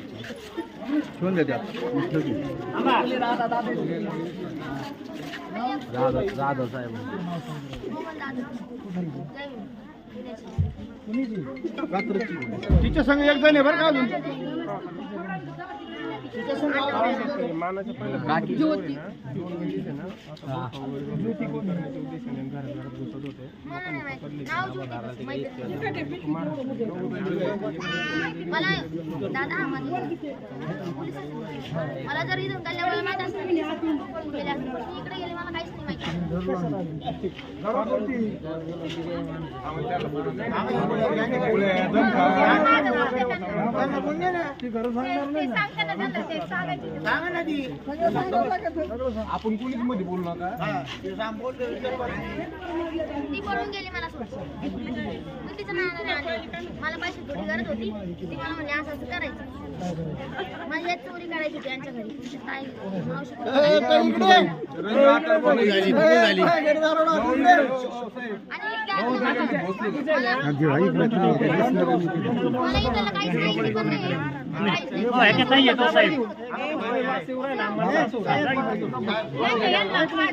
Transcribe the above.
ठेवून द्या त्यात. ठेव की. जाधव जाधव साहेब तिच्या संग एक जण आहे बरं का अजून तिच्या संग काकी मला दादा माझं मला जर इथून कल्याण माहीत असतं मी इकडे गेले मला काहीच नाही माहिती. ते ते. आपण कोणीच मध्ये बोलू नका. ती पळून गेली मला सोडून. मी तिचं नाव नाही आले. मला पैसे थोडी गरज होती. ती मला म्हणजे असं असं करायचं. माझी एक चोरी करायची होती यांच्या घरी. ताई मावशी आणि मला इथलं काहीच माहिती पण नाही. काहीच नाही. यांना-